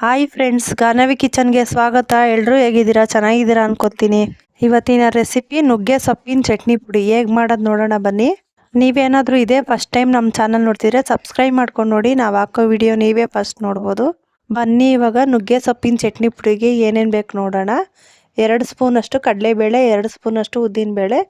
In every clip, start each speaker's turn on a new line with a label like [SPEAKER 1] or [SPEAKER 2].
[SPEAKER 1] Hi friends Ganavi ಕಿಚನ್ಗೆ ಸ್ವಾಗತ. ಎಲ್ಲರೂ ಹೇಗಿದ್ದೀರಾ? ಚೆನ್ನಾಗಿದ್ದೀರಾ ಅನ್ಕೋತೀನಿ. ಇವತ್ತಿನ ರೆಸಿಪಿ ನುಗ್ಗೆ ಸೊಪ್ಪಿನ ಚಟ್ನಿ ಪುಡಿ. ಹೇಗೆ ಮಾಡೋದು ನೋಡೋಣ ಬನ್ನಿ. ನೀವೇನಾದರೂ ಇದೇ ಫಸ್ಟ್ ಟೈಮ್ ನಮ್ಮ ಚಾನಲ್ ನೋಡ್ತಿದ್ರೆ ಸಬ್ಸ್ಕ್ರೈಬ್ ಮಾಡ್ಕೊಂಡು ನೋಡಿ. ನಾವು ಹಾಕೋ ವಿಡಿಯೋ ನೀವೇ ಫಸ್ಟ್ ನೋಡ್ಬೋದು. ಬನ್ನಿ ಇವಾಗ ನುಗ್ಗೆ ಸೊಪ್ಪಿನ ಚಟ್ನಿ ಪುಡಿಗೆ ಏನೇನು ಬೇಕು ನೋಡೋಣ. ಎರಡು ಸ್ಪೂನಷ್ಟು ಕಡಲೆಬೇಳೆ, ಎರಡು ಸ್ಪೂನಷ್ಟು ಉದ್ದಿನಬೇಳೆ,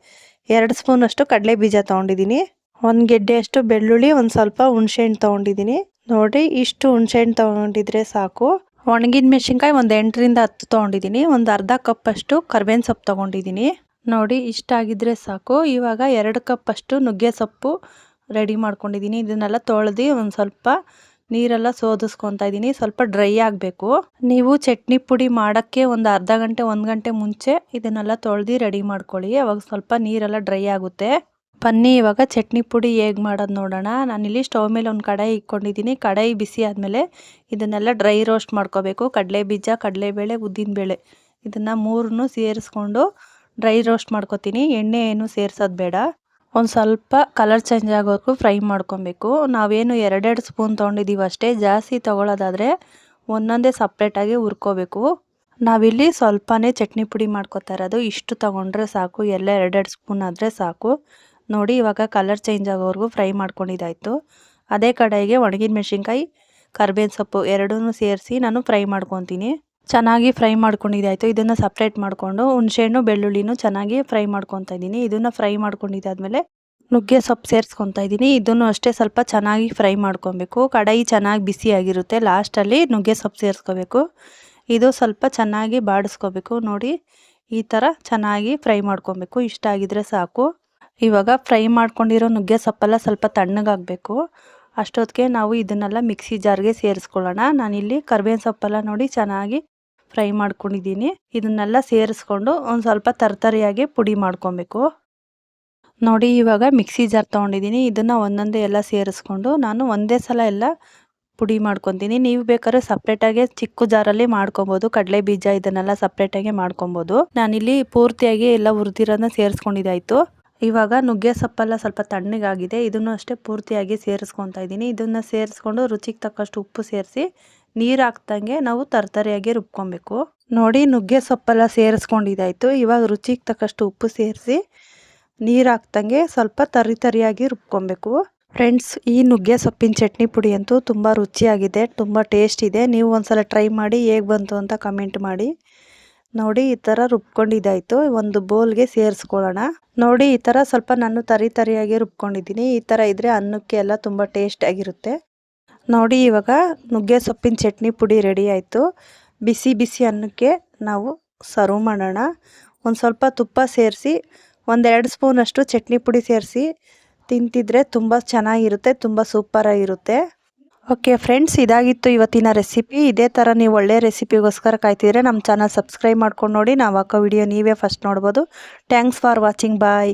[SPEAKER 1] ಎರಡು ಸ್ಪೂನಷ್ಟು ಕಡಲೆ ಬೀಜ ತೊಗೊಂಡಿದ್ದೀನಿ. ಒಂದು ಗೆಡ್ಡೆಯಷ್ಟು ಬೆಳ್ಳುಳ್ಳಿ, ಒಂದು ಸ್ವಲ್ಪ ಹುಣಸೆಹಣ್ಣು ತೊಗೊಂಡಿದ್ದೀನಿ. ನೋಡಿ, ಇಷ್ಟು ಹುಣ್ಸೆಹಣ್ಣು ತೊಗೊಂಡಿದ್ರೆ ಸಾಕು. ಒಣಗಿದ ಮೆಣಸಿನ್ಕಾಯಿ ಒಂದು ಎಂಟರಿಂದ ಹತ್ತು ತೊಗೊಂಡಿದ್ದೀನಿ ಒಂದು ಅರ್ಧ ಕಪ್ಪಷ್ಟು ಕರ್ಬೇವಿನ ಸೊಪ್ಪು ತೊಗೊಂಡಿದ್ದೀನಿ ನೋಡಿ ಇಷ್ಟಾಗಿದ್ರೆ ಸಾಕು. ಇವಾಗ ಎರಡು ಕಪ್ಪಷ್ಟು ನುಗ್ಗೆ ಸೊಪ್ಪು ರೆಡಿ ಮಾಡ್ಕೊಂಡಿದ್ದೀನಿ ಇದನ್ನೆಲ್ಲ ತೊಳೆದು ಒಂದು ಸ್ವಲ್ಪ ನೀರೆಲ್ಲ ಸೋದಿಸ್ಕೊತಾ ಇದ್ದೀನಿ ಸ್ವಲ್ಪ ಡ್ರೈ ಆಗಬೇಕು. ನೀವು ಚಟ್ನಿ ಪುಡಿ ಮಾಡೋಕ್ಕೆ ಒಂದು ಅರ್ಧ ಗಂಟೆ, ಒಂದು ಗಂಟೆ ಮುಂಚೆ ಇದನ್ನೆಲ್ಲ ತೊಳೆದು ರೆಡಿ ಮಾಡ್ಕೊಳ್ಳಿ. ಅವಾಗ ಸ್ವಲ್ಪ ನೀರೆಲ್ಲ ಡ್ರೈ ಆಗುತ್ತೆ. ಬನ್ನಿ, ಇವಾಗ ಚಟ್ನಿ ಪುಡಿ ಹೇಗೆ ಮಾಡೋದು ನೋಡೋಣ. ನಾನಿಲ್ಲಿ ಸ್ಟವ್ ಮೇಲೆ ಒಂದು ಕಡಾಯಿ ಇಟ್ಕೊಂಡಿದ್ದೀನಿ. ಕಡಾಯಿ ಬಿಸಿ ಆದಮೇಲೆ ಇದನ್ನೆಲ್ಲ ಡ್ರೈ ರೋಸ್ಟ್ ಮಾಡ್ಕೋಬೇಕು. ಕಡಲೆ ಬೀಜ ಕಡಲೆಬೇಳೆ ಉದ್ದಿನಬೇಳೆ ಇದನ್ನು ಮೂರನ್ನು ಸೇರಿಸ್ಕೊಂಡು ಡ್ರೈ ರೋಸ್ಟ್ ಮಾಡ್ಕೊತೀನಿ. ಎಣ್ಣೆ ಏನು ಸೇರ್ಸೋದು ಬೇಡ. ಒಂದು ಸ್ವಲ್ಪ ಕಲರ್ ಚೇಂಜ್ ಆಗೋಕ್ಕೂ ಫ್ರೈ ಮಾಡ್ಕೊಬೇಕು. ನಾವೇನು ಎರಡೆರಡು ಸ್ಪೂನ್ ತೊಗೊಂಡಿದ್ದೀವಿ ಅಷ್ಟೇ. ಜಾಸ್ತಿ ತೊಗೊಳೋದಾದರೆ ಒಂದೊಂದೇ ಸಪ್ರೇಟಾಗಿ ಹುರ್ಕೋಬೇಕು. ನಾವಿಲ್ಲಿ ಸ್ವಲ್ಪನೇ ಚಟ್ನಿ ಪುಡಿ ಮಾಡ್ಕೋತಾ ಇರೋದು. ಇಷ್ಟು ತೊಗೊಂಡ್ರೆ ಸಾಕು. ಎಲ್ಲ ಎರಡೆರಡು ಸ್ಪೂನ್ ಆದರೆ ಸಾಕು. ನೋಡಿ ಇವಾಗ ಕಲರ್ ಚೇಂಜ್ ಆಗೋವರೆಗೂ ಫ್ರೈ ಮಾಡ್ಕೊಂಡಿದ್ದಾಯಿತು. ಅದೇ ಕಡೆಗೆ ಒಣಗಿದ ಮೆಣಸಿನ್ಕಾಯಿ, ಕರ್ಬೇವಿನ ಸೊಪ್ಪು ಎರಡೂ ಸೇರಿಸಿ ನಾನು ಫ್ರೈ ಮಾಡ್ಕೊತೀನಿ. ಚೆನ್ನಾಗಿ ಫ್ರೈ ಮಾಡ್ಕೊಂಡಿದ್ದಾಯಿತು. ಇದನ್ನು ಸಪ್ರೇಟ್ ಮಾಡಿಕೊಂಡು ಹುಣಸೆಹಣ್ಣು, ಬೆಳ್ಳುಳ್ಳಿನೂ ಚೆನ್ನಾಗಿ ಫ್ರೈ ಮಾಡ್ಕೊತಾ ಇದ್ದೀನಿ. ಇದನ್ನು ಫ್ರೈ ಮಾಡ್ಕೊಂಡಿದ್ದಾದಮೇಲೆ ನುಗ್ಗೆ ಸೊಪ್ಪು ಸೇರಿಸ್ಕೊತಾ ಇದ್ದೀನಿ. ಇದನ್ನು ಅಷ್ಟೇ ಸ್ವಲ್ಪ ಚೆನ್ನಾಗಿ ಫ್ರೈ ಮಾಡ್ಕೊಬೇಕು. ಕಡಾಯಿ ಚೆನ್ನಾಗಿ ಬಿಸಿಯಾಗಿರುತ್ತೆ ಲಾಸ್ಟಲ್ಲಿ ನುಗ್ಗೆ ಸೊಪ್ಪು ಸೇರಿಸ್ಕೋಬೇಕು. ಇದು ಸ್ವಲ್ಪ ಚೆನ್ನಾಗಿ ಬಾಡಿಸ್ಕೋಬೇಕು. ನೋಡಿ ಈ ಥರ ಚೆನ್ನಾಗಿ ಫ್ರೈ ಮಾಡ್ಕೊಬೇಕು. ಇಷ್ಟ ಆಗಿದ್ರೆ ಸಾಕು. ಇವಾಗ ಫ್ರೈ ಮಾಡ್ಕೊಂಡಿರೋ ನುಗ್ಗೆ ಸೊಪ್ಪೆಲ್ಲ ಸ್ವಲ್ಪ ತಣ್ಣಗಾಗಬೇಕು. ಅಷ್ಟೊತ್ತಿಗೆ ನಾವು ಇದನ್ನೆಲ್ಲ ಮಿಕ್ಸಿ ಜಾರ್ಗೆ ಸೇರಿಸ್ಕೊಳ್ಳೋಣ. ನಾನಿಲ್ಲಿ ಕರ್ಬೇವಿನ ಸೊಪ್ಪೆಲ್ಲ ನೋಡಿ ಚೆನ್ನಾಗಿ ಫ್ರೈ ಮಾಡ್ಕೊಂಡಿದ್ದೀನಿ. ಇದನ್ನೆಲ್ಲ ಸೇರಿಸ್ಕೊಂಡು ಒಂದು ಸ್ವಲ್ಪ ತರ್ತರಿಯಾಗಿ ಪುಡಿ ಮಾಡ್ಕೊಬೇಕು. ನೋಡಿ, ಇವಾಗ ಮಿಕ್ಸಿ ಜಾರ್ ತೊಗೊಂಡಿದ್ದೀನಿ. ಇದನ್ನು ಒಂದೊಂದೇ ಎಲ್ಲ ಸೇರಿಸ್ಕೊಂಡು ನಾನು ಒಂದೇ ಸಲ ಎಲ್ಲ ಪುಡಿ ಮಾಡ್ಕೊತೀನಿ. ನೀವು ಬೇಕಾದ್ರೆ ಸಪ್ರೇಟಾಗಿ ಚಿಕ್ಕ ಜಾರಲ್ಲಿ ಮಾಡ್ಕೊಬೋದು. ಕಡಲೆ ಬೀಜ ಇದನ್ನೆಲ್ಲ ಸಪ್ರೇಟಾಗಿ ಮಾಡ್ಕೊಬೋದು. ನಾನಿಲ್ಲಿ ಪೂರ್ತಿಯಾಗಿ ಎಲ್ಲ ಹುರಿದಿರೋದನ್ನ ಸೇರಿಸ್ಕೊಂಡಿದ್ದಾಯಿತು. ಇವಾಗ ನುಗ್ಗೆ ಸೊಪ್ಪೆಲ್ಲ ಸ್ವಲ್ಪ ತಣ್ಣಗಾಗಿದೆ. ಇದನ್ನು ಅಷ್ಟೇ ಪೂರ್ತಿಯಾಗಿ ಸೇರಿಸ್ಕೊತಾ ಇದ್ದೀನಿ. ಇದನ್ನು ಸೇರಿಸ್ಕೊಂಡು ರುಚಿಗೆ ತಕ್ಕಷ್ಟು ಉಪ್ಪು ಸೇರಿಸಿ ನೀರು ಹಾಕ್ದಂಗೆ ನಾವು ತರ್ತರಿಯಾಗಿ ರುಬ್ಕೊಬೇಕು. ನೋಡಿ ನುಗ್ಗೆ ಸೊಪ್ಪೆಲ್ಲ ಸೇರಿಸ್ಕೊಂಡಿದ್ದಾಯಿತು. ಇವಾಗ ರುಚಿಗೆ ತಕ್ಕಷ್ಟು ಉಪ್ಪು ಸೇರಿಸಿ ನೀರು ಹಾಕ್ದಂಗೆ ಸ್ವಲ್ಪ ತರಿ ತರಿಯಾಗಿ ರುಬ್ಕೊಬೇಕು. ಫ್ರೆಂಡ್ಸ್, ಈ ನುಗ್ಗೆ ಸೊಪ್ಪಿನ ಚಟ್ನಿ ಪುಡಿ ಅಂತೂ ತುಂಬ ರುಚಿಯಾಗಿದೆ, ತುಂಬ ಟೇಸ್ಟ್ ಇದೆ. ನೀವು ಒಂದ್ಸಲ ಟ್ರೈ ಮಾಡಿ ಹೇಗೆ ಬಂತು ಅಂತ ಕಮೆಂಟ್ ಮಾಡಿ. ನೋಡಿ ಈ ಥರ ರುಬ್ಕೊಂಡಿದಾಯ್ತು ಒಂದು ಬೋಲ್ಗೆ ಸೇರಿಸ್ಕೊಳ್ಳೋಣ. ನೋಡಿ ಈ ಥರ ಸ್ವಲ್ಪ ನಾನು ತರಿ ತರಿಯಾಗಿ ರುಬ್ಕೊಂಡಿದ್ದೀನಿ. ಈ ಥರ ಇದ್ದರೆ ಅನ್ನಕ್ಕೆ ಎಲ್ಲ ತುಂಬ ಟೇಸ್ಟ್ ಆಗಿರುತ್ತೆ. ನೋಡಿ ಇವಾಗ ನುಗ್ಗೆ ಸೊಪ್ಪಿನ ಚಟ್ನಿ ಪುಡಿ ರೆಡಿ ಆಯ್ತು. ಬಿಸಿ ಬಿಸಿ ಅನ್ನಕ್ಕೆ ನಾವು ಸರ್ವ್ ಮಾಡೋಣ. ಒಂದು ಸ್ವಲ್ಪ ತುಪ್ಪ ಸೇರಿಸಿ ಒಂದೆರಡು ಸ್ಪೂನಷ್ಟು ಚಟ್ನಿ ಪುಡಿ ಸೇರಿಸಿ, ತಿಂತಿದ್ರೆ ತುಂಬ ಚೆನ್ನಾಗಿರುತ್ತೆ, ತುಂಬ ಸೂಪರಾಗಿರುತ್ತೆ ಓಕೆ ಫ್ರೆಂಡ್ಸ್ ಇದಾಗಿತ್ತು ಇವತ್ತಿನ ರೆಸಿಪಿ ಇದೇ ಥರ ನೀವು ಒಳ್ಳೆ ರೆಸಿಪಿಗೋಸ್ಕರ ಕಾಯ್ತಿದ್ರೆ ನಮ್ಮ ಚಾನಲ್ ಸಬ್ಸ್ಕ್ರೈಬ್ ಮಾಡ್ಕೊಂಡು ನೋಡಿ. ನಾವು ಹಾಕೋ ವಿಡಿಯೋ ನೀವೇ ಫಸ್ಟ್ ನೋಡ್ಬೋದು. Thanks for watching bye